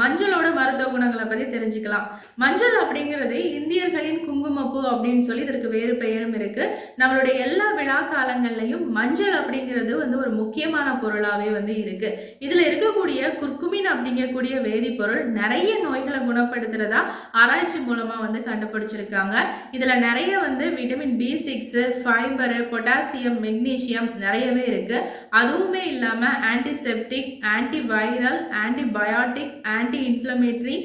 மஞ்சளோட மருத்துவ குணங்களை பத்தி தெரிஞ்சுக்கலாம். மஞ்சள் அப்படிங்கிறது இந்தியர்களின் குங்குமப்பூ அப்படின்னு சொல்லி இதற்கு வேறு பெயரும் இருக்கு. நம்மளுடைய எல்லா விழா காலங்கள்லயும் மஞ்சள் அப்படிங்கிறது வந்து ஒரு முக்கியமான பொருளாவே வந்து இருக்கு. இதுல இருக்கக்கூடிய குர்குமின் அப்படிங்கக்கூடிய வேதிப்பொருள் நிறைய நோய்களை குணப்படுத்துறதா ஆராய்ச்சி மூலமா வந்து கண்டுபிடிச்சிருக்காங்க. இதுல நிறைய வந்து vitamin B six fibre potassium magnesium நிறையவே இருக்கு. அதுவுமே இல்லாம antiseptic anti viral antibiotic anti inflammatory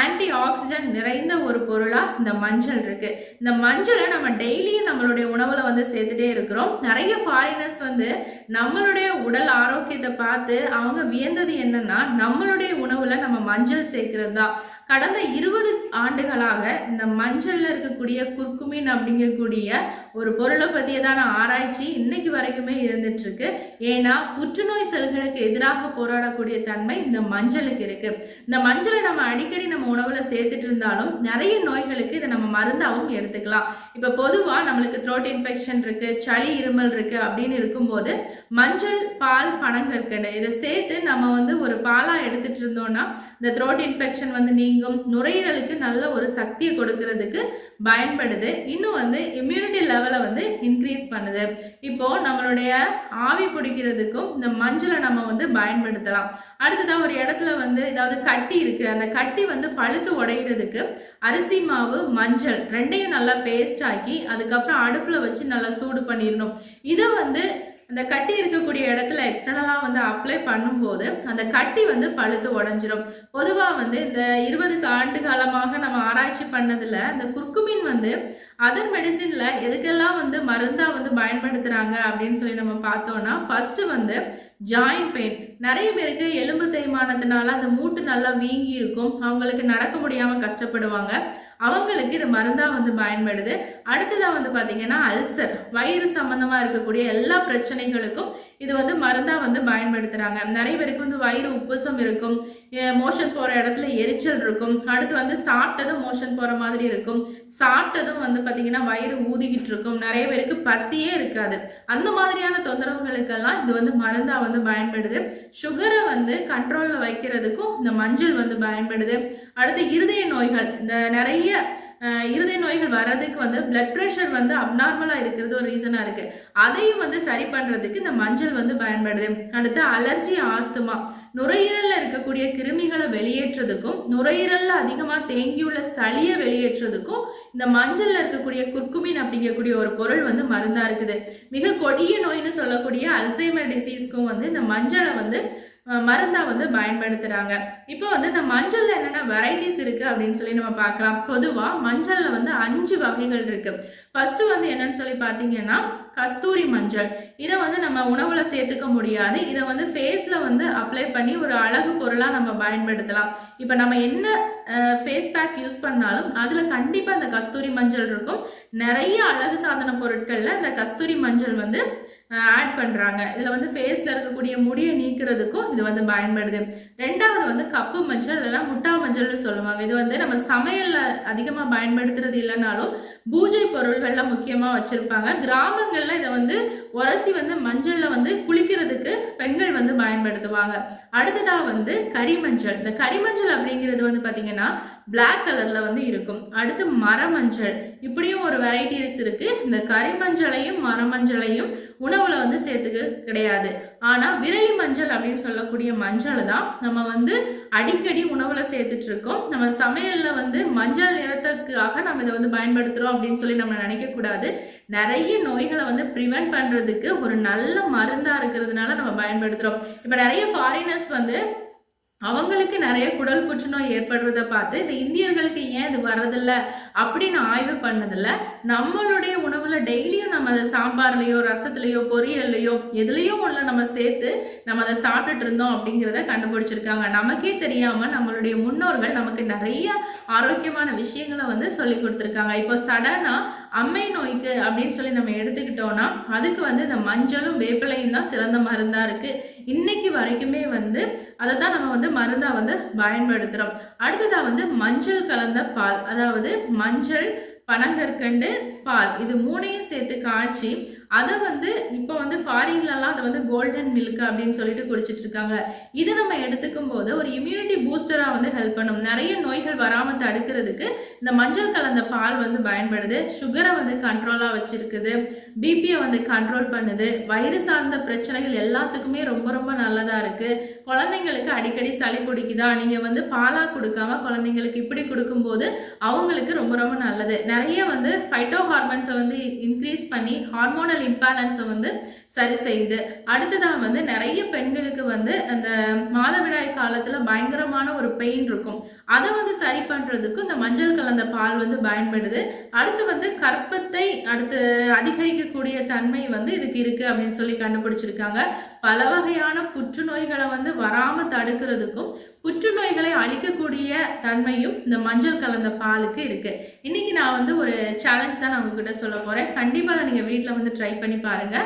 anti oxidant நிறைந்த ஒரு பொருளா இந்த மஞ்சள் இருக்கு. இந்த மஞ்சளை நம்ம டெய்லியும் நம்மளுடைய உணவில் வந்து சேர்த்துட்டே இருக்கிறோம். நிறைய ஃபாரினர்ஸ் வந்து நம்மளுடைய உடல் ஆரோக்கியத்தை பார்த்து அவங்க வியந்தது என்னன்னா நம்மளுடைய உணவுல நம்ம மஞ்சள் சேர்க்கிறது தான் கடந்த இருபது ஆண்டுகளாக இந்த மஞ்சள்ல இருக்கக்கூடிய குர்குமின் அப்படிங்கக்கூடிய ஒரு பொருளை பத்தியதான ஆராய்ச்சி இன்னைக்கு வரைக்குமே இருந்துட்டு இருக்கு ஏன்னா புற்றுநோய் செல்களுக்கு எதிராக போராடக்கூடிய தன்மை இந்த மஞ்சளுக்கு இருக்கு. இந்த மஞ்சளை நம்ம அடிக்கடி நம்ம உணவுல சேர்த்துட்டு இருந்தாலும் நிறைய நோய்களுக்கு இதை நம்ம மருந்தாகவும் எடுத்துக்கலாம். இப்ப பொதுவா நம்மளுக்கு த்ரோட் இன்ஃபெக்ஷன் இருக்கு சளி இருமல் இருக்கு அப்படின்னு இருக்கும்போது மஞ்சள் பால் பனங்கற்கண்டு இதை சேர்த்து நம்ம வந்து ஒரு பாலா எடுத்துட்டு இருந்தோம்னா இந்த த்ரோட் இன்ஃபெக்ஷன் வந்து நீங்கும். நுரையீரலுக்கு நல்ல ஒரு சக்தியை கொடுக்கறதுக்கு பயன்படுது. இன்னும் வந்து இம்யூனிட்டி லெவலை வந்து இன்க்ரீஸ் பண்ணுது. இப்போ நம்மளுடைய ஆவி பிடிக்கிறதுக்கும் இந்த மஞ்சளை நம்ம வந்து பயன்படுத்தலாம். அடுத்ததான் ஒரு இடத்துல வந்து ஏதாவது கட்டி இருக்கு. அந்த கட்டி வந்து பழுத்து உடையிறதுக்கு அரிசி மாவு மஞ்சள் ரெண்டையும் நல்லா பேஸ்ட் ஆக்கி அதுக்கப்புறம் அடுப்புல வச்சு நல்லா சூடு பண்ணிடணும். இதை வந்து அந்த கட்டி இருக்கக்கூடிய இடத்துல எக்ஸ்டர்னலாக வந்து அப்ளை பண்ணும்போது அந்த கட்டி வந்து பழுத்து உடஞ்சிரும். பொதுவாக வந்து இந்த இருபதுக்கு ஆண்டு காலமாக நம்ம ஆராய்ச்சி பண்ணதில் இந்த குர்குமின் வந்து அதர் மெடிசின்ல எதுக்கெல்லாம் வந்து மருந்தா வந்து பயன்படுத்துறாங்க அப்படின்னு சொல்லி நம்ம பார்த்தோம்னா ஃபர்ஸ்ட் வந்து ஜாயிண்ட் பெயின் நிறைய பேருக்கு எலும்பு தேய்மானத்தினால அந்த மூட்டு நல்லா வீங்கி இருக்கும் அவங்களுக்கு நடக்க முடியாமல் கஷ்டப்படுவாங்க. அவங்களுக்கு இது மருந்தா வந்து பயன்படுது. அடுத்ததா வந்து பாத்தீங்கன்னா அல்சர் வயிறு சம்பந்தமா இருக்கக்கூடிய எல்லா பிரச்சனைகளுக்கும் இது வந்து மருந்தா வந்து பயன்படுத்துறாங்க. நிறைய பேருக்கு வந்து வயிறு உப்புசம் இருக்கும். மோஷன் போகிற இடத்துல எரிச்சல் இருக்கும். அடுத்து வந்து சாப்பிட்டதும் மோஷன் போகிற மாதிரி இருக்கும். சாப்பிட்டதும் வந்து பார்த்திங்கன்னா வயிறு ஊதிக்கிட்டு இருக்கும். நிறைய பேருக்கு பசியே இருக்காது. அந்த மாதிரியான தொந்தரவுகளுக்கெல்லாம் இது வந்து மருந்தாக வந்து பயன்படுது. சுகரை வந்து கண்ட்ரோலில் வைக்கிறதுக்கும் இந்த மஞ்சள் வந்து பயன்படுது. அடுத்து இருதய நோய்கள். இந்த நிறைய இருதய நோய்கள் வர்றதுக்கு வந்து பிளட் ப்ரெஷர் வந்து அப்நார்மலா இருக்கிறது ஒரு ரீசனா இருக்கு. அதையும் வந்து சரி பண்றதுக்கு இந்த மஞ்சள் வந்து பயன்படுது. அடுத்து அலர்ஜி ஆஸ்துமா நுரையீரல்ல இருக்கக்கூடிய கிருமிகளை வெளியேற்றதுக்கும் நுரையீரல்ல அதிகமா தேங்கியுள்ள சளியை வெளியேற்றதுக்கும் இந்த மஞ்சள்ல இருக்கக்கூடிய குர்குமின் அப்படிங்கக்கூடிய ஒரு பொருள் வந்து மருந்தா இருக்குது. மிக கொடிய நோய்னு சொல்லக்கூடிய அல்சைமர் டிசீஸ்க்கும் வந்து இந்த மஞ்சளை வந்து மருந்தாக மருந்தா வந்து பயன்படுத்துறாங்க. இப்போ வந்து இந்த மஞ்சள்ல என்னென்ன வெரைட்டிஸ் இருக்கு அப்படின்னு சொல்லி நம்ம பார்க்கலாம். பொதுவா மஞ்சள்ல வந்து அஞ்சு வகைகள் இருக்கு. ஃபர்ஸ்ட் வந்து என்னன்னு சொல்லி பார்த்தீங்கன்னா கஸ்தூரி மஞ்சள். இதை வந்து நம்ம உணவுல சேர்த்துக்க முடியாது. இதை வந்து ஃபேஸ்ல வந்து அப்ளை பண்ணி ஒரு அழகு பொருளா நம்ம பயன்படுத்தலாம். இப்போ நம்ம என்ன ஃபேஸ் பேக் யூஸ் பண்ணாலும் அதுல கண்டிப்பா இந்த கஸ்தூரி மஞ்சள் இருக்கும். நிறைய அழகு சாதன பொருட்கள்ல அந்த கஸ்தூரி மஞ்சள் வந்து ஆட் பண்ணுறாங்க இதில் வந்து ஃபேஸில் இருக்கக்கூடிய முடியை நீக்கிறதுக்கும் இது வந்து பயன்படுது. ரெண்டாவது வந்து கப்பு மஞ்சள் இல்லைன்னா முட்டா மஞ்சள்னு சொல்லுவாங்க. இது வந்து நம்ம சமையலில் அதிகமாக பயன்படுத்துறது இல்லைனாலும் பூஜை பொருள்கள்ல முக்கியமாக வச்சுருப்பாங்க. கிராமங்களில் இதை வந்து உரசி வந்து மஞ்சள்ல வந்து குளிக்கிறதுக்கு பெண்கள் வந்து பயன்படுத்துவாங்க. அடுத்ததா வந்து கரிமஞ்சள். இந்த கரிமஞ்சள் அப்படிங்கிறது வந்து பாத்தீங்கன்னா பிளாக் கலர்ல வந்து இருக்கும். அடுத்து மரமஞ்சள். இப்படியும் ஒரு வெரைட்டிஸ் இருக்கு. இந்த கரிமஞ்சளையும் மரமஞ்சளையும் உணவுல வந்து சேர்த்துக்க கிடையாது. ஆனா விரலி மஞ்சள் அப்படின்னு சொல்லக்கூடிய மஞ்சள் தான் நம்ம வந்து அடிக்கடி உணவுல சேர்த்துட்டு இருக்கோம். நம்ம சமையல்ல வந்து மஞ்சள் நிறத்துக்காக நம்ம இதை வந்து பயன்படுத்துறோம் அப்படின்னு சொல்லி நம்ம நினைக்க கூடாது நிறைய நோய்களை வந்து ப்ரிவென்ட் பண்றதுக்கு ஒரு நல்ல மருந்தா இருக்கிறதுனால நம்ம பயன்படுத்துறோம். இப்ப நிறைய ஃபாரினர்ஸ் வந்து அவங்களுக்கு நிறைய குடல் புற்றுநோய் ஏற்படுறத பார்த்து இந்த இந்தியர்களுக்கு ஏன் இது வர்றதில்ல அப்படின்னு ஆய்வு பண்ணதில்ல நம்மளுடைய உணவுல டெய்லியும் நம்ம அதை சாம்பார்லயோ ரசத்துலயோ பொரியல்லையோ எதுலயோ உள்ள நம்ம சேர்த்து நம்ம அதை சாப்பிட்டுட்டு இருந்தோம் அப்படிங்கிறத கண்டுபிடிச்சிருக்காங்க. நமக்கே தெரியாம நம்மளுடைய முன்னோர்கள் நமக்கு நிறைய ஆரோக்கியமான விஷயங்களை வந்து சொல்லி கொடுத்துருக்காங்க. இப்போ சடனா அம்மை நோய்க்கு அப்படின்னு சொல்லி நம்ம எடுத்துக்கிட்டோம்னா அதுக்கு வந்து இந்த மஞ்சளும் வேப்பிலையும் தான் சிறந்த மருந்தா இருக்கு. இன்னைக்கு வரைக்குமே வந்து அதை தான் நம்ம வந்து மருந்தா வந்து பயன்படுத்துறோம். அடுத்ததா வந்து மஞ்சள் கலந்த பால் அதாவது மஞ்சள் பனங்கற்கண்டு பால் இது மூணையும் சேர்த்து காய்ச்சி அதை வந்து இப்போ வந்து ஃபாரின்லலாம் அதை வந்து கோல்டன் மில்க் அப்படின்னு சொல்லிட்டு குடிச்சிட்டு இருக்காங்க. இது நம்ம எடுத்துக்கும் போது ஒரு இம்யூனிட்டி பூஸ்டராக வந்து ஹெல்ப் பண்ணும். நிறைய நோய்கள் வராமல் தடுக்கிறதுக்கு இந்த மஞ்சள் கலந்த பால் வந்து பயன்படுது. சுகரை வந்து கண்ட்ரோலாக வச்சிருக்குது. பிபியை வந்து கண்ட்ரோல் பண்ணுது. வயிறு சார்ந்த பிரச்சனைகள் எல்லாத்துக்குமே ரொம்ப ரொம்ப நல்லதாக இருக்குது குழந்தைங்களுக்கு அடிக்கடி சளி பிடிக்குதா? நீங்கள் வந்து பாலாக கொடுக்காம குழந்தைங்களுக்கு இப்படி கொடுக்கும்போது அவங்களுக்கு ரொம்ப ரொம்ப நல்லது. நிறைய வந்து ஃபைட்டோ ஹார்மோன்ஸை வந்து இன்க்ரீஸ் பண்ணி ஹார்மோனல் இம்பேலன்ஸை வந்து சரி செய்யுது அடுத்ததாக வந்து நிறைய பெண்களுக்கு வந்து அந்த மாதவிடாய் காலத்தில் பயங்கரமான ஒரு பெயின் இருக்கும். அதை வந்து சரி பண்ணுறதுக்கு இந்த மஞ்சள் கலந்த பால் வந்து பயன்படுது. அடுத்து வந்து கற்பத்தை அடுத்து அதிகரிக்கக்கூடிய தன்மை வந்து இதுக்கு இருக்கு அப்படின்னு சொல்லி கண்டுபிடிச்சிருக்காங்க. பல வகையான புற்றுநோய்களை வந்து வராமல் தடுக்கிறதுக்கும் புற்றுநோய்களை அழிக்கக்கூடிய தன்மையும் இந்த மஞ்சள் கலந்த பாலுக்கு இருக்கு. இன்னைக்கு நான் வந்து ஒரு சேலஞ்ச் தான் நான் உங்ககிட்ட சொல்ல போறேன். கண்டிப்பா அதை நீங்க வீட்டில் வந்து ட்ரை பண்ணி பாருங்க.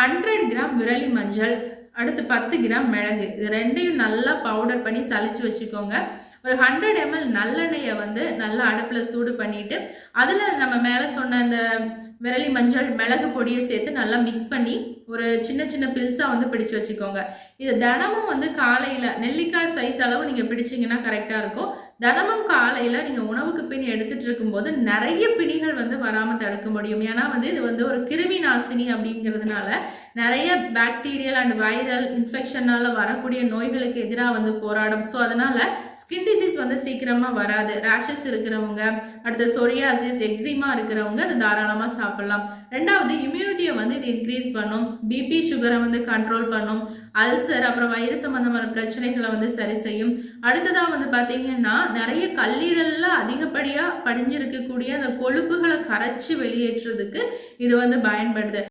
ஹண்ட்ரட் கிராம் விரலி மஞ்சள் அடுத்து பத்து கிராம் மிளகு. இது ரெண்டையும் நல்லா பவுடர் பண்ணி சளிச்சு வச்சுக்கோங்க. ஒரு ஹண்ட்ரட் எம்எல் நல்லெண்ணெயை வந்து நல்லா அடுப்பில் சூடு பண்ணிட்டு அதில் நம்ம மேலே சொன்ன அந்த விரலி மஞ்சள் மிளகு பொடியை சேர்த்து நல்லா மிக்ஸ் பண்ணி ஒரு சின்ன சின்ன பில்ஸாக வந்து பிடிச்சு வச்சுக்கோங்க. இது தினமும் வந்து காலையில் நெல்லிக்காய் சைஸ் அளவு நீங்கள் பிடிச்சிங்கன்னா கரெக்டாக இருக்கும். தினமும் காலையில் நீங்கள் உணவுக்கு பின் எடுத்துகிட்டு இருக்கும்போது நிறைய பிணிகள் வந்து வராமல் தடுக்க முடியும். ஏன்னா வந்து இது வந்து ஒரு கிருமி நாசினி அப்படிங்கிறதுனால நிறைய பாக்டீரியல் அண்ட் வைரல் இன்ஃபெக்ஷனால் வரக்கூடிய நோய்களுக்கு எதிராக வந்து போராடும். ஸோ அதனால் ஸ்கின் டிசீஸ் வந்து சீக்கிரமாக வராது. ரேஷஸ் இருக்கிறவங்க அடுத்து சொரியாசிஸ் எக்ஸிமா இருக்கிறவங்க அதை தாராளமாக சாப்பிட்லாம். ரெண்டாவது இம்யூனிட்டியை வந்து இது இன்க்ரீஸ் பண்ணும். பிபி சுகரை வந்து கண்ட்ரோல் பண்ணும். அல்சர் அப்புறம் வயிறு சம்பந்தமான பிரச்சனைகளை வந்து சரி செய்யும். அடுத்ததாக வந்து பார்த்தீங்கன்னா நிறைய கல்லீரல்ல அதிகப்படியாக படிஞ்சிருக்கக்கூடிய அந்த கொழுப்புகளை கரைச்சி வெளியேற்றுறதுக்கு இது வந்து பயன்படுது.